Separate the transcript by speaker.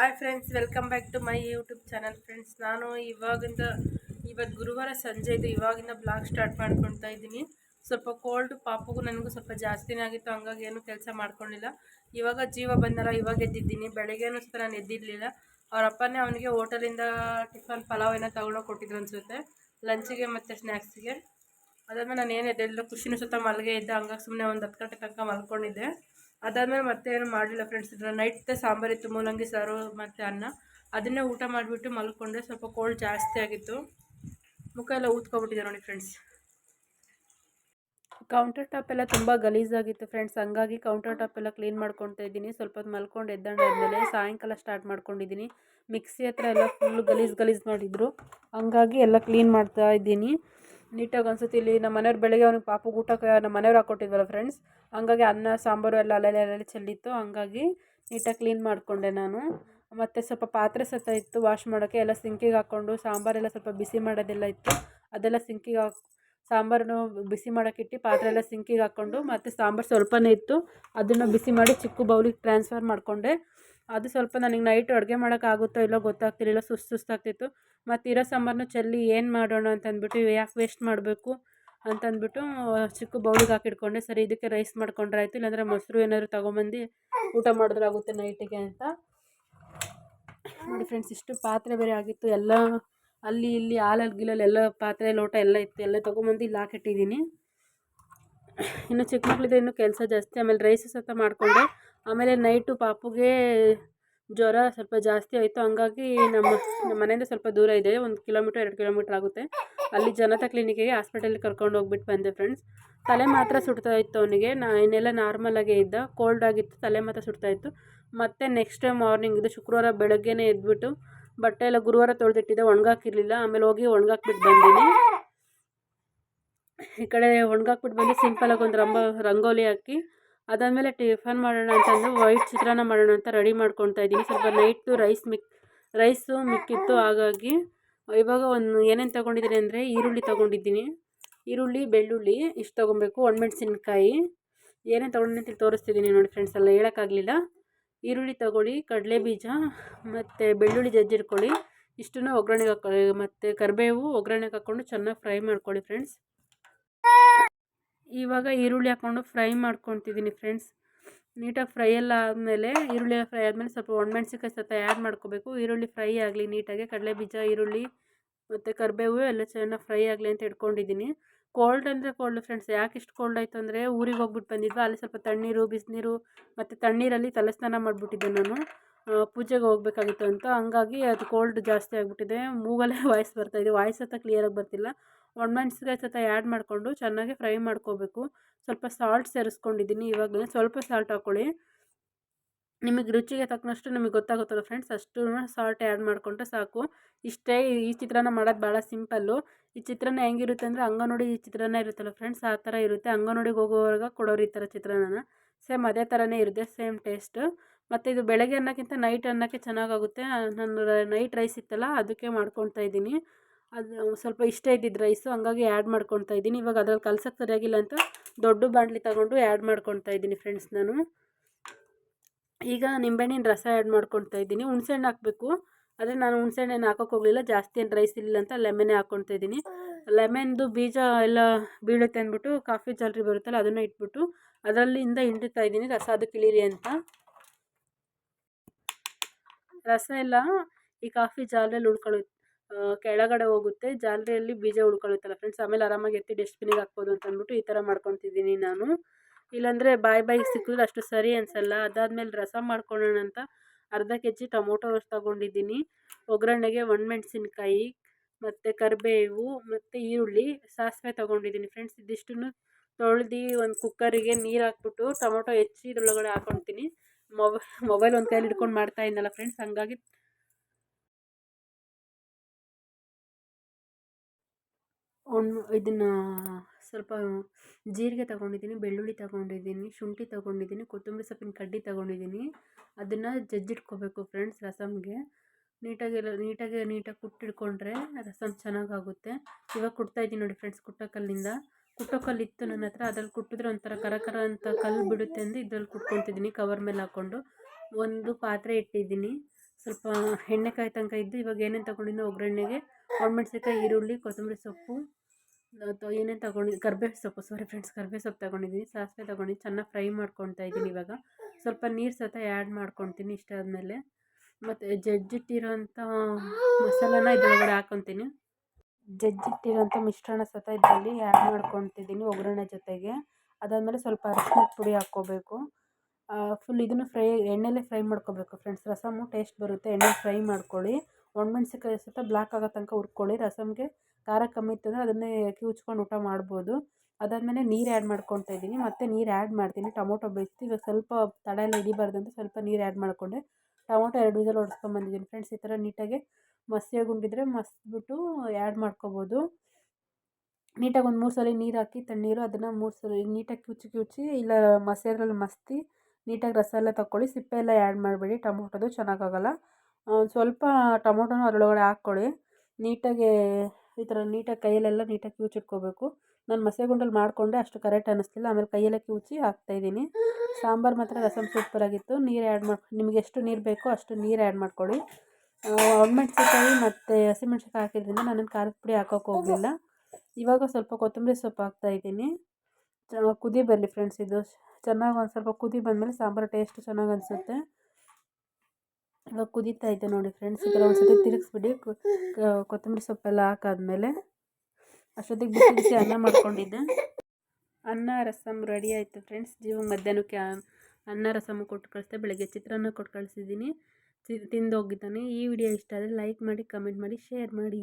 Speaker 1: Hi friends welcome back to my YouTube channel friends ನಾನು ಇವಾಗಿಂದ ಇವತ್ತು ಗುರುವಾರ ಸಂಜೆ ಇದು. ಇವಾಗಿಂದ ಬ್ಲಾಗ್ ಸ್ಟಾರ್ಟ್ ಮಾಡ್ಕೊಳ್ತಾ ಇದ್ದೀನಿ. ಸ್ವಲ್ಪ ಕೋಲ್ಡ್ ಪಾಪಗೂ ನನಗೂ ಸ್ವಲ್ಪ ಜಾಸ್ತಿನೇ ಆಗಿತ್ತು, ಹಂಗಾಗಿ ಏನು ಕೆಲಸ ಮಾಡ್ಕೊಂಡಿಲ್ಲ. ಇವಾಗ ಜೀವ ಬಂದಾರ ಇವಾಗ ಎದ್ದಿದ್ದೀನಿ. ಬೆಳಗ್ಗೆನೂ ಸಹ ನಾನು ಎದ್ದಿರಲಿಲ್ಲ. ಅವ್ರ ಅಪ್ಪನೇ ಅವನಿಗೆ ಹೋಟೆಲಿಂದ ಟಿಫನ್ ಪಲಾವ್ ಏನೋ ತಗೊಂಡೋಗಿ ಕೊಟ್ಟಿದ್ರು ಅನಿಸುತ್ತೆ. ಲಂಚಿಗೆ ಮತ್ತು ಸ್ನ್ಯಾಕ್ಸಿಗೆ ಅದಾದ್ಮೇಲೆ ನಾನು ಏನು ಎದ್ದಿಲ್ಲ ಖುಷಿನೂ ಸುತ್ತ ಮಲಗೆ ಇದ್ದೆ. ಹಂಗಾಗಿ ಸುಮ್ಮನೆ ಒಂದು ಹತ್ತು ಗಂಟೆ ತನಕ ಮಲ್ಕೊಂಡಿದ್ದೆ. ಅದಾದಮೇಲೆ ಮತ್ತೆ ಏನು ಮಾಡಲಿಲ್ಲ ಫ್ರೆಂಡ್ಸ್ ಇದ್ರ ನೈಟ್ ಸಾಂಬಾರಿತ್ತು ಮೂಲಂಗಿ ಸಾರು ಮತ್ತು ಅನ್ನ. ಅದನ್ನೇ ಊಟ ಮಾಡಿಬಿಟ್ಟು ಮಲ್ಕೊಂಡೆ, ಸ್ವಲ್ಪ ಕೋಲ್ಡ್ ಜಾಸ್ತಿ ಆಗಿತ್ತು. ಮುಖ ಎಲ್ಲ ಊದ್ಕೊಬಿಟ್ಟಿದೆ ನೋಡಿ ಫ್ರೆಂಡ್ಸ್ ಕೌಂಟರ್ ಟಾಪ್ ಎಲ್ಲ ತುಂಬ ಗಲೀಜಾಗಿತ್ತು ಫ್ರೆಂಡ್ಸ್ ಹಂಗಾಗಿ ಕೌಂಟರ್ ಟಾಪ್ ಎಲ್ಲ ಕ್ಲೀನ್ ಮಾಡ್ಕೊತಾ ಇದ್ದೀನಿ. ಸ್ವಲ್ಪ ಮಲ್ಕೊಂಡು ಎದ್ದಂಡಾದ್ಮೇಲೆ ಸಾಯಂಕಾಲ ಸ್ಟಾರ್ಟ್ ಮಾಡ್ಕೊಂಡಿದ್ದೀನಿ. ಮಿಕ್ಸಿ ಹತ್ರ ಎಲ್ಲ ಫುಲ್ ಗಲೀಜು ಗಲೀಜು ಮಾಡಿದ್ರು. ಹಂಗಾಗಿ ಎಲ್ಲ ಕ್ಲೀನ್ ಮಾಡ್ತಾ ಇದ್ದೀನಿ. ನೀಟಾಗಿ ಅನ್ಸುತ್ತೆ. ಇಲ್ಲಿ ನಮ್ಮ ಮನೆಯವ್ರು ಬೆಳಗ್ಗೆ ಅವ್ನಿಗೆ ಪಾಪು ಊಟಕ್ಕೆ ನಮ್ಮ ಮನೆಯವ್ರು ಹಾಕ್ಕೊಟ್ಟಿದ್ವಲ್ಲ ಫ್ರೆಂಡ್ಸ್ ಹಂಗಾಗಿ ಅನ್ನ, ಸಾಂಬಾರು ಎಲ್ಲ ಅಲ್ಲೆಲ್ಲ ಅಲ್ಲೆಲ್ಲ ಚೆಲ್ಲಿತ್ತು. ಹಂಗಾಗಿ ನೀಟಾಗಿ ಕ್ಲೀನ್ ಮಾಡಿಕೊಂಡೆ ನಾನು. ಮತ್ತು ಸ್ವಲ್ಪ ಪಾತ್ರೆ ಸತ ಇತ್ತು ವಾಶ್ ಮಾಡೋಕ್ಕೆ ಎಲ್ಲ ಸಿಂಕಿಗೆ ಹಾಕ್ಕೊಂಡು ಸಾಂಬಾರೆಲ್ಲ ಸ್ವಲ್ಪ ಬಿಸಿ ಮಾಡೋದೆಲ್ಲ ಇತ್ತು. ಅದೆಲ್ಲ ಸಿಂಕಿಗೆ ಹಾಕ್ ಸಾಂಬಾರನ್ನು ಬಿಸಿ ಮಾಡೋಕ್ಕಿಟ್ಟು ಪಾತ್ರೆ ಎಲ್ಲ ಸಿಂಕಿಗೆ ಹಾಕ್ಕೊಂಡು ಮತ್ತು ಸಾಂಬಾರು ಸ್ವಲ್ಪನೇ ಇತ್ತು. ಅದನ್ನು ಬಿಸಿ ಮಾಡಿ ಚಿಕ್ಕ ಬೌಲಿಗೆ ಟ್ರಾನ್ಸ್ಫರ್ ಮಾಡಿಕೊಂಡೆ. ಅದು ಸ್ವಲ್ಪ ನನಗೆ ನೈಟ್ ಅಡುಗೆ ಮಾಡೋಕ್ಕಾಗುತ್ತೋ ಇಲ್ಲೋ ಗೊತ್ತಾಗ್ತಿರಲಿಲ್ಲ ಸುಸ್ತು ಸುಸ್ತಾಗ್ತಿತ್ತು ಮತ್ತು ಇರೋ ಸಾಂಬಾರನ್ನ ಚೆಲ್ಲಿ ಏನು ಮಾಡೋಣ ಅಂತಂದ್ಬಿಟ್ಟು ಯಾಕೆ ವೇಸ್ಟ್ ಮಾಡಬೇಕು ಅಂತಂದ್ಬಿಟ್ಟು ಚಿಕ್ಕ ಬೌಲಿಗೆ ಹಾಕಿಟ್ಕೊಂಡೆ. ಸರಿ ಇದಕ್ಕೆ ರೈಸ್ ಮಾಡ್ಕೊಂಡ್ರೆ ಆಯಿತು, ಇಲ್ಲಾಂದರೆ ಮೊಸರು ಏನಾದರೂ ತೊಗೊಂಬಂದು ಊಟ ಮಾಡಿದ್ರೆ ಆಗುತ್ತೆ ನೈಟಿಗೆ ಅಂತ. ನೋಡಿ ಫ್ರೆಂಡ್ಸ್ ಇಷ್ಟು ಪಾತ್ರೆ ಬೇರೆ ಆಗಿತ್ತು. ಎಲ್ಲ ಅಲ್ಲಿ ಇಲ್ಲಿ ಹಾಲಲ್ಲಿ ಗಿಲಲ್ಲಿ ಎಲ್ಲ ಪಾತ್ರೆ ಲೋಟ ಎಲ್ಲ ಇತ್ತು. ಎಲ್ಲ ತೊಗೊಂಬಂದು ಇಲ್ಲಿ ಹಾಕಿಟ್ಟಿದ್ದೀನಿ. ಇನ್ನು ಚಿಕ್ಕ ಮಕ್ಕಳಿದ್ರೆ ಇನ್ನೂ ಕೆಲಸ ಜಾಸ್ತಿ. ಆಮೇಲೆ ರೈಸ್ ಸತ ಮಾಡಿಕೊಂಡೆ. ಆಮೇಲೆ ನೈಟು ಪಾಪುಗೆ ಜ್ವರ ಸ್ವಲ್ಪ ಜಾಸ್ತಿ ಆಯಿತು. ಹಂಗಾಗಿ ನಮ್ಮ ನಮ್ಮ ಮನೆಯಿಂದ ಸ್ವಲ್ಪ ದೂರ ಇದೆ. ಒಂದು ಕಿಲೋಮೀಟ್ರ್, ಎರಡು ಕಿಲೋಮೀಟ್ರ್ ಆಗುತ್ತೆ. ಅಲ್ಲಿ ಜನತಾ ಕ್ಲಿನಿಕ್ಕಿಗೆ ಹಾಸ್ಪಿಟಲ್ಗೆ ಕರ್ಕೊಂಡು ಹೋಗ್ಬಿಟ್ಟು ಬಂದೆ ಫ್ರೆಂಡ್ಸ್. ತಲೆ ಮಾತ್ರ ಸುಡ್ತಾ ಇತ್ತು ಅವನಿಗೆ. ನಾ, ಇನ್ನೆಲ್ಲ ನಾರ್ಮಲಾಗೇ ಇದ್ದ. ಕೋಲ್ಡ್ ಆಗಿತ್ತು, ತಲೆ ಮಾತ್ರ ಸುಡ್ತಾ ಇತ್ತು. ಮತ್ತು ನೆಕ್ಸ್ಟ್ ಡೇ ಮಾರ್ನಿಂಗ್ ಇದು ಶುಕ್ರವಾರ ಬೆಳಗ್ಗೆನೇ ಎದ್ಬಿಟ್ಟು ಬಟ್ಟೆ ಎಲ್ಲ ಗುರುವಾರ ತೊಳೆದಿಟ್ಟಿದ್ದೆ. ಒಣಗಾಕಿರಲಿಲ್ಲ. ಆಮೇಲೆ ಹೋಗಿ ಒಣಗಾಕ್ಬಿಟ್ಟು ಬಂದೀನಿ. ಈ ಕಡೆ ಒಣಗಾಕ್ಬಿಟ್ಟು ಬಂದು ಸಿಂಪಲಾಗಿ ಒಂದು ರಂಬ, ರಂಗೋಲಿ ಹಾಕಿ ಅದಾದಮೇಲೆ ಟಿಫನ್ ಮಾಡೋಣ ಅಂತಂದು ವೈಟ್ ಚಿತ್ರಾನ್ನ ಮಾಡೋಣ ಅಂತ ರೆಡಿ ಮಾಡ್ಕೊತಾ ಇದ್ದೀನಿ. ಸ್ವಲ್ಪ ನೈಟು ರೈಸ್ ಮಿಕ್ ರೈಸು ಮಿಕ್ಕಿತ್ತು. ಹಾಗಾಗಿ ಇವಾಗ ಒಂದು ಏನೇನು ತೊಗೊಂಡಿದ್ದೀನಿ ಅಂದರೆ ಈರುಳ್ಳಿ ತೊಗೊಂಡಿದ್ದೀನಿ. ಈರುಳ್ಳಿ, ಬೆಳ್ಳುಳ್ಳಿ ಇಷ್ಟು ತೊಗೊಬೇಕು. ಒಣಮೆಣ್ಸಿನ್ಕಾಯಿ. ಏನೇನು ಅಂತ ತೋರಿಸ್ತಿದ್ದೀನಿ ನೋಡಿ ಫ್ರೆಂಡ್ಸ್ ಎಲ್ಲ ಹೇಳೋಕ್ಕಾಗಲಿಲ್ಲ. ಈರುಳ್ಳಿ ತೊಗೊಳ್ಳಿ ಕಡಲೆ ಬೀಜ ಮತ್ತು ಬೆಳ್ಳುಳ್ಳಿ ಜಜ್ಜಿಡ್ಕೊಳ್ಳಿ ಇಷ್ಟನ್ನು ಒಗ್ಗರಣೆಗೆ ಹಾಕೊಳ್ಳಿ. ಮತ್ತು ಕರಿಬೇವು ಒಗ್ಗರಣೆಗೆ ಹಾಕ್ಕೊಂಡು ಚೆನ್ನಾಗಿ ಫ್ರೈ ಮಾಡ್ಕೊಳ್ಳಿ ಫ್ರೆಂಡ್ಸ್ ಇವಾಗ ಈರುಳ್ಳಿ ಹಾಕ್ಕೊಂಡು ಫ್ರೈ ಮಾಡ್ಕೊತಿದ್ದೀನಿ ಫ್ರೆಂಡ್ಸ್. ನೀಟಾಗಿ ಫ್ರೈ ಎಲ್ಲ ಆದಮೇಲೆ ಈರುಳ್ಳಿ ಫ್ರೈ ಆದಮೇಲೆ ಸ್ವಲ್ಪ ಒಣಮೆಣ್ಸಿಕಾಯಿ ಸ್ವಲ್ಪ ಆ್ಯಡ್ ಮಾಡ್ಕೋಬೇಕು. ಈರುಳ್ಳಿ ಫ್ರೈ ಆಗಲಿ ನೀಟಾಗಿ. ಕಡಲೆ ಬೀಜ, ಈರುಳ್ಳಿ ಮತ್ತು ಕರಿಬೇವು ಎಲ್ಲ ಚೆನ್ನಾಗಿ ಫ್ರೈ ಆಗಲಿ ಅಂತ ಇಟ್ಕೊಂಡಿದ್ದೀನಿ. ಕೋಲ್ಡ್ ಅಂದರೆ ಕೋಲ್ಡ್ ಫ್ರೆಂಡ್ಸ್. ಯಾಕೆ ಇಷ್ಟು ಕೋಲ್ಡ್ ಆಯಿತು ಅಂದರೆ ಊರಿಗೆ ಹೋಗ್ಬಿಟ್ಟು ಬಂದಿದ್ವಾ, ಅಲ್ಲಿ ಸ್ವಲ್ಪ ತಣ್ಣೀರು, ಬಿಸಿನೀರು ಮತ್ತು ತಣ್ಣೀರಲ್ಲಿ ತಲೆ ಸ್ನಾನ ಮಾಡಿಬಿಟ್ಟಿದ್ದೆ ನಾನು. ಪೂಜೆಗೆ ಹೋಗ್ಬೇಕಾಗಿತ್ತು ಅಂತ. ಹಂಗಾಗಿ ಅದು ಕೋಲ್ಡ್ ಜಾಸ್ತಿ ಆಗಿಬಿಟ್ಟಿದೆ. ಮೂಗಲ್ಲೇ ವಾಯ್ಸ್ ಬರ್ತಾಯಿದೆ ವಾಯ್ಸ್ ಅಂತ ಕ್ಲಿಯರಾಗಿ ಬರ್ತಿಲ್ಲ. ಒಣಮೆಣ್ಸಿನ್ಕಾಯಿ ಸತ ಆ್ಯಡ್ ಮಾಡಿಕೊಂಡು ಚೆನ್ನಾಗಿ ಫ್ರೈ ಮಾಡ್ಕೋಬೇಕು. ಸ್ವಲ್ಪ ಸಾಲ್ಟ್ ಸೇರಿಸ್ಕೊಂಡಿದ್ದೀನಿ. ಇವಾಗಲೇ ಸ್ವಲ್ಪ ಸಾಲ್ಟ್ ಹಾಕ್ಕೊಳ್ಳಿ ನಿಮಗೆ ರುಚಿಗೆ ತಕ್ಕನಷ್ಟು ನಿಮಗೆ ಗೊತ್ತಾಗುತ್ತಲ್ಲ ಫ್ರೆಂಡ್ಸ್ ಅಷ್ಟು ಸಾಲ್ಟ್ ಆ್ಯಡ್ ಮಾಡಿಕೊಂಡ್ರೆ ಸಾಕು. ಇಷ್ಟೇ ಈ ಚಿತ್ರಾನ್ನ ಮಾಡೋದು ಭಾಳ ಸಿಂಪಲ್ಲು ಈ ಚಿತ್ರಾನ್ನ ಹೆಂಗಿರುತ್ತೆ ಅಂದರೆ ಅಂಗನೋಡಿ ಈ ಚಿತ್ರಾನ್ನ ಇರುತ್ತಲ್ಲ ಫ್ರೆಂಡ್ಸ್ ಆ ಥರ ಇರುತ್ತೆ. ಅಂಗನೋಡಿಗೆ ಹೋಗೋವಾಗ ಕೊಡೋರು ಈ ಥರ ಚಿತ್ರಾನ್ನ ಸೇಮ್ ಅದೇ ಥರನೇ ಇರುತ್ತೆ ಸೇಮ್ ಟೇಸ್ಟ್ ಮತ್ತು ಇದು ಬೆಳಗ್ಗೆ ಅನ್ನೋಕ್ಕಿಂತ ನೈಟ್ ಅನ್ನೋಕ್ಕೆ ಚೆನ್ನಾಗಾಗುತ್ತೆ. ನಾನು ನೈಟ್ ರೈಸ್ ಇತ್ತಲ್ಲ, ಅದಕ್ಕೆ ಮಾಡ್ಕೊತಾ ಇದ್ದೀನಿ. ಅದು ಸ್ವಲ್ಪ ಇಷ್ಟ ಇದ್ದಿದ್ದು ರೈಸು ಹಂಗಾಗಿ ಆ್ಯಡ್ ಮಾಡ್ಕೊತಾ ಇದ್ದೀನಿ. ಇವಾಗ ಅದ್ರಲ್ಲಿ ಕಲ್ಸಕ್ಕೆ ಸರಿಯಾಗಿಲ್ಲ ಅಂತ ದೊಡ್ಡ ಬಾಂಡ್ಲಿ ತಗೊಂಡು ಆ್ಯಡ್ ಮಾಡ್ಕೊತಾ ಇದ್ದೀನಿ ಫ್ರೆಂಡ್ಸ್ ನಾನು. ಈಗ ನಿಂಬೆಹಣ್ಣಿನ ರಸ ಆ್ಯಡ್ ಮಾಡ್ಕೊತಾ ಇದ್ದೀನಿ. ಹುಣ್ಸೆಹಣ್ಣು ಹಾಕಬೇಕು. ಆದರೆ ನಾನು ಹುಣ್ಸೆಹಣ್ಣೇನು ಹಾಕೋಕೆ ಹೋಗಲಿಲ್ಲ. ಜಾಸ್ತಿ ಏನು ರೈಸ್ ಇಲ್ಲ ಅಂತ ಲೆಮನ್ನೇ ಹಾಕ್ಕೊತಾ ಇದ್ದೀನಿ. ಲೆಮೆನ್ದು ಬೀಜ ಎಲ್ಲ ಬೀಳುತ್ತೆ ಅಂದ್ಬಿಟ್ಟು ಕಾಫಿ ಜಾಲರಿ ಬರುತ್ತಲ್ಲ ಅದನ್ನು ಇಟ್ಬಿಟ್ಟು ಅದರಲ್ಲಿಂದ ಹಿಂಡುತ್ತಾ ಇದ್ದೀನಿ. ರಸ ಅದು ಕಿಳೀರಿ ಅಂತ. ರಸ ಎಲ್ಲ ಈ ಕಾಫಿ ಜಾಲ್ರಲ್ಲಿ ಉಳ್ಕೊಳ್ಳುತ್ತೆ. ಕೆಳಗಡೆ ಹೋಗುತ್ತೆ. ಜಾಲರಿಯಲ್ಲಿ ಬೀಜ ಉಳ್ಕೊಳ್ಳುತ್ತಲ್ಲ ಫ್ರೆಂಡ್ಸ್ ಆಮೇಲೆ ಆರಾಮಾಗಿ ಎತ್ತಿ ಡಸ್ಟ್ಬಿನಿಗೆ ಹಾಕ್ಬೋದು ಅಂತ ಅಂದ್ಬಿಟ್ಟು ಈ ಥರ ಮಾಡ್ಕೊತಿದ್ದೀನಿ ನಾನು. ಇಲ್ಲಾಂದರೆ ಬಾಯಿ ಬಾಯಿಗೆ ಸಿಕ್ಕಿದ್ರೆ ಅಷ್ಟು ಸರಿ ಅನಿಸಲ್ಲ. ಅದಾದಮೇಲೆ ರಸ ಮಾಡ್ಕೊಳ್ಳೋಣ ಅಂತ ಅರ್ಧ ಕೆ ಜಿ ಟೊಮೊಟೊ ತೊಗೊಂಡಿದ್ದೀನಿ. ಒಗ್ಗರಣೆಗೆ ಒಣ ಮೆಣಸಿನ್ಕಾಯಿ, ಮತ್ತು ಕರಿಬೇವು, ಮತ್ತು ಈರುಳ್ಳಿ, ಸಾಸಿವೆ ತೊಗೊಂಡಿದ್ದೀನಿ ಫ್ರೆಂಡ್ಸ್ ಇದಿಷ್ಟನ್ನು ತೊಳೆದು ಒಂದು ಕುಕ್ಕರಿಗೆ ನೀರು ಹಾಕ್ಬಿಟ್ಟು ಟೊಮೊಟೊ ಹೆಚ್ಚಿ ಇದ್ರೊಳಗಡೆ ಹಾಕೊತೀನಿ ಮೊಬೈಲ್ ಮೊಬೈಲ್ ಒಂದು ಕೈಯಲ್ಲಿ ಹಿಡ್ಕೊಂಡು ಮಾಡ್ತಾ ಇದ್ದನಲ್ಲ ಫ್ರೆಂಡ್ಸ್ ಹಂಗಾಗಿ ಒಂದು ಇದನ್ನು ಸ್ವಲ್ಪ ಜೀರಿಗೆ ತಗೊಂಡಿದ್ದೀನಿ, ಬೆಳ್ಳುಳ್ಳಿ ತಗೊಂಡಿದ್ದೀನಿ, ಶುಂಠಿ ತಗೊಂಡಿದ್ದೀನಿ, ಕೊತ್ತಂಬರಿ ಸೊಪ್ಪಿನ ಕಡ್ಡಿ ತಗೊಂಡಿದ್ದೀನಿ. ಅದನ್ನು ಜಜ್ಜಿಟ್ಕೋಬೇಕು ಫ್ರೆಂಡ್ಸ್ ರಸಮ್ಗೆ ನೀಟಾಗಿ ನೀಟಾಗಿ ನೀಟಾಗಿ ಕುಟ್ಟಿಟ್ಕೊಂಡ್ರೆ ರಸಮ್ ಚೆನ್ನಾಗಾಗುತ್ತೆ. ಇವಾಗ ಕುಟ್ತಾಯಿದ್ದೀನಿ ನೋಡಿ ಫ್ರೆಂಡ್ಸ್ ಕುಟ್ಟೋ ಕಲ್ಲಿಂದ ಕುಟ್ಟೋ ಕಲ್ಲು ಇತ್ತು ನನ್ನ ಹತ್ರ, ಅದ್ರಲ್ಲಿ ಕುಟ್ಟಿದ್ರೆ ಒಂಥರ ಕರ ಕರ ಅಂತ ಕಲ್ಲು ಬಿಡುತ್ತೆ ಅಂದರೆ ಇದ್ರಲ್ಲಿ ಕುಟ್ಕೊತಿದ್ದೀನಿ ಕವರ್ ಮೇಲೆ ಹಾಕ್ಕೊಂಡು. ಒಂದು ಪಾತ್ರೆ ಇಟ್ಟಿದ್ದೀನಿ. ಸ್ವಲ್ಪ ಎಣ್ಣೆಕಾಯಿ ತನಕ ಇದ್ದು ಇವಾಗ ಏನೇನು ತೊಗೊಂಡಿದ್ದೀನಿ ಒಗ್ಗರಣೆಗೆ ಒಣಮೆಣ್ಸಿನ್ಕಾಯಿ ಈರುಳ್ಳಿ, ಕೊತ್ತಂಬರಿ ಸೊಪ್ಪು ಏನೇನು ತೊಗೊಂಡಿದ್ದು ಕರ್ಬೇವು ಸೊಪ್ಪು ಸಾರಿ ಫ್ರೆಂಡ್ಸ್ ಕರ್ಬೇವು ಸೊಪ್ಪು ತೊಗೊಂಡಿದ್ದೀನಿ ಸಾಸಿವೆ ತೊಗೊಂಡು ಚೆನ್ನಾಗಿ ಫ್ರೈ ಮಾಡ್ಕೊತಾ ಇದ್ದೀನಿ ಇವಾಗ. ಸ್ವಲ್ಪ ನೀರು ಸತ ಆ್ಯಡ್ ಮಾಡ್ಕೊತೀನಿ ಇಷ್ಟ ಆದಮೇಲೆ. ಮತ್ತು ಜಜ್ಜಿಟ್ಟಿರೋಂಥ ಮಸಾಲಾನ ಇದ್ರೊಳಗಡೆ ಹಾಕೊತೀನಿ. ಜಜ್ಜಿಟ್ಟಿರೋಂಥ ಮಿಶ್ರಣ ಸತ ಇದರಲ್ಲಿ ಆ್ಯಡ್ ಮಾಡ್ಕೊತಿದ್ದೀನಿ ಒಗ್ಗರಣೆ ಜೊತೆಗೆ. ಅದಾದಮೇಲೆ ಸ್ವಲ್ಪ ಅರಿಶಿನ ಪುಡಿ ಹಾಕ್ಕೋಬೇಕು. ಫುಲ್ ಇದನ್ನು ಫ್ರೈ ಎಣ್ಣೆಲೇ ಫ್ರೈ ಮಾಡ್ಕೋಬೇಕು ಫ್ರೆಂಡ್ಸ್ ರಸಮು ಟೇಸ್ಟ್ ಬರುತ್ತೆ ಎಣ್ಣೆ ಫ್ರೈ ಮಾಡ್ಕೊಳ್ಳಿ. ಒಣಮೆಣ್ಸಿನ್ಕಾಯಿ ಸುತ್ತ ಬ್ಲ್ಯಾಕ್ ಆಗೋ ತನಕ ಹುರ್ಕೊಳ್ಳಿ. ರಸಮ್ಗೆ ಖಾರ ಕಮ್ಮಿ ಇತ್ತು ಅಂದರೆ ಅದನ್ನೇ ಕಿವುಚ್ಕೊಂಡು ಊಟ ಮಾಡ್ಬೋದು. ಅದಾದಮೇಲೆ ನೀರು ಆ್ಯಡ್ ಮಾಡ್ಕೊತಾ ಇದ್ದೀನಿ. ಮತ್ತೆ ನೀರು ಆ್ಯಡ್ ಮಾಡ್ತೀನಿ. ಟೊಮೊಟೊ ಬೇಯಿಸಿ ಇವಾಗ ಸ್ವಲ್ಪ ತಡ ಎಲ್ಲ ಹಿಡಿಬಾರ್ದು ಅಂತ ಸ್ವಲ್ಪ ನೀರು ಆ್ಯಡ್ ಮಾಡಿಕೊಂಡೆ. ಟೊಮೊಟೊ ಎರಡು ವಿಸಲ್ ಹೊಡ್ಸ್ಕೊಂಬಂದಿದ್ದೀನಿ ಫ್ರೆಂಡ್ಸ್ ಈ ಥರ ನೀಟಾಗಿ ಮಸಿಯಾಗಿ ಉಂಡಿದ್ರೆ ಮಸ್ಬಿಟ್ಟು ಆ್ಯಡ್ ಮಾಡ್ಕೊಬೋದು. ನೀಟಾಗಿ ಒಂದು ಮೂರು ಸಲ ನೀರು ಹಾಕಿ, ತಣ್ಣೀರು ಅದನ್ನು ಮೂರು ಸಲ ನೀಟಾಗಿ ಕಿವುಚಿ ಕಿವುಚಿ, ಇಲ್ಲ ಮಸಿಯೋದ್ರಲ್ಲಿ ಮಸ್ತಿ, ನೀಟಾಗಿ ರಸ ಎಲ್ಲ ತಗೊಳ್ಳಿ ಸಿಪ್ಪೆ ಎಲ್ಲ ಆ್ಯಡ್ ಮಾಡಬೇಡಿ. ಟೊಮೊಟೊದು ಚೆನ್ನಾಗಾಗಲ್ಲ ಸ್ವಲ್ಪ ಟೊಮೊಟೊನೂ ಅದರೊಳಗಡೆ ಹಾಕ್ಕೊಳ್ಳಿ. ನೀಟಾಗಿ ಈ ಥರ ನೀಟಾಗಿ ಕೈಯಲ್ಲೆಲ್ಲ ನೀಟಾಗಿ ಕಿವುಚಿಟ್ಕೋಬೇಕು ನಾನು ಮಸೆಗುಂಡಲ್ಲಿ ಮಾಡಿಕೊಂಡೆ, ಅಷ್ಟು ಕರೆಕ್ಟ್ ಅನ್ನಿಸ್ತಿಲ್ಲ. ಆಮೇಲೆ ಕೈಯಲ್ಲೇ ಕಿವುಚಿ ಹಾಕ್ತಾಯಿದ್ದೀನಿ ಸಾಂಬಾರು ಮಾತ್ರ ರಸಮ್ ಸೂಪರಾಗಿತ್ತು ನೀರು ಆ್ಯಡ್ ಮಾಡಿ ನಿಮಗೆ ಎಷ್ಟು ನೀರು ಬೇಕೋ ಅಷ್ಟು ನೀರು ಆ್ಯಡ್ ಮಾಡ್ಕೊಳ್ಳಿ. ಒಣಮೆಣ್ಸಿನ್ಕಾಯಿ ಮತ್ತು ಹಸಿಮೆಣ್ಸಿನ್ಕಾಯಿ ಹಾಕಿದ್ರಿಂದ ನಾನು ಖಾರದ ಪುಡಿ ಹಾಕೋಕೆ ಹೋಗಲಿಲ್ಲ. ಇವಾಗ ಸ್ವಲ್ಪ ಕೊತ್ತಂಬರಿ ಸೊಪ್ಪು ಹಾಕ್ತಾಯಿದ್ದೀನಿ ಕುದಿ ಬರಲಿ ಫ್ರೆಂಡ್ಸ್ ಇದು. ಚೆನ್ನಾಗಿ ಒಂದು ಸ್ವಲ್ಪ ಕುದಿ ಬಂದಮೇಲೆ ಸಾಂಬಾರು ಟೇಸ್ಟ್ ಚೆನ್ನಾಗಿ ಅನಿಸುತ್ತೆ. ಇವಾಗ ಕುದೀತಾ ಇದೆ ನೋಡಿ ಫ್ರೆಂಡ್ಸ್ ಈ ಥರ ಒಂದ್ಸತಿ ತಿರುಗಿಸ್ಬಿಡಿ ಕೊತ್ತಂಬರಿ ಸೊಪ್ಪೆಲ್ಲ ಹಾಕಾದ್ಮೇಲೆ ಅಷ್ಟೊತ್ತಿಗೆ ಬಿಸಿ ಬಿಸಿ ಅನ್ನ ಮಾಡ್ಕೊಂಡಿದ್ದೆ. ಅನ್ನ ರಸಮ್ ರೆಡಿ ಆಯಿತು ಫ್ರೆಂಡ್ಸ್ ಜೀವ ಮಧ್ಯಾಹ್ನಕ್ಕೆ ಅನ್ನ ರಸಮ್ ಕೊಟ್ಟು ಕಳಿಸ್ದೆ, ಬೆಳಗ್ಗೆ ಚಿತ್ರಾನ್ನ ಕೊಟ್ಟು ಕಳಿಸಿದ್ದೀನಿ. ತಿಂದು ಹೋಗಿದ್ದಾನೆ ಈ ವಿಡಿಯೋ ಇಷ್ಟ ಆದರೆ ಲೈಕ್ ಮಾಡಿ ಕಮೆಂಟ್ ಮಾಡಿ ಶೇರ್ ಮಾಡಿ.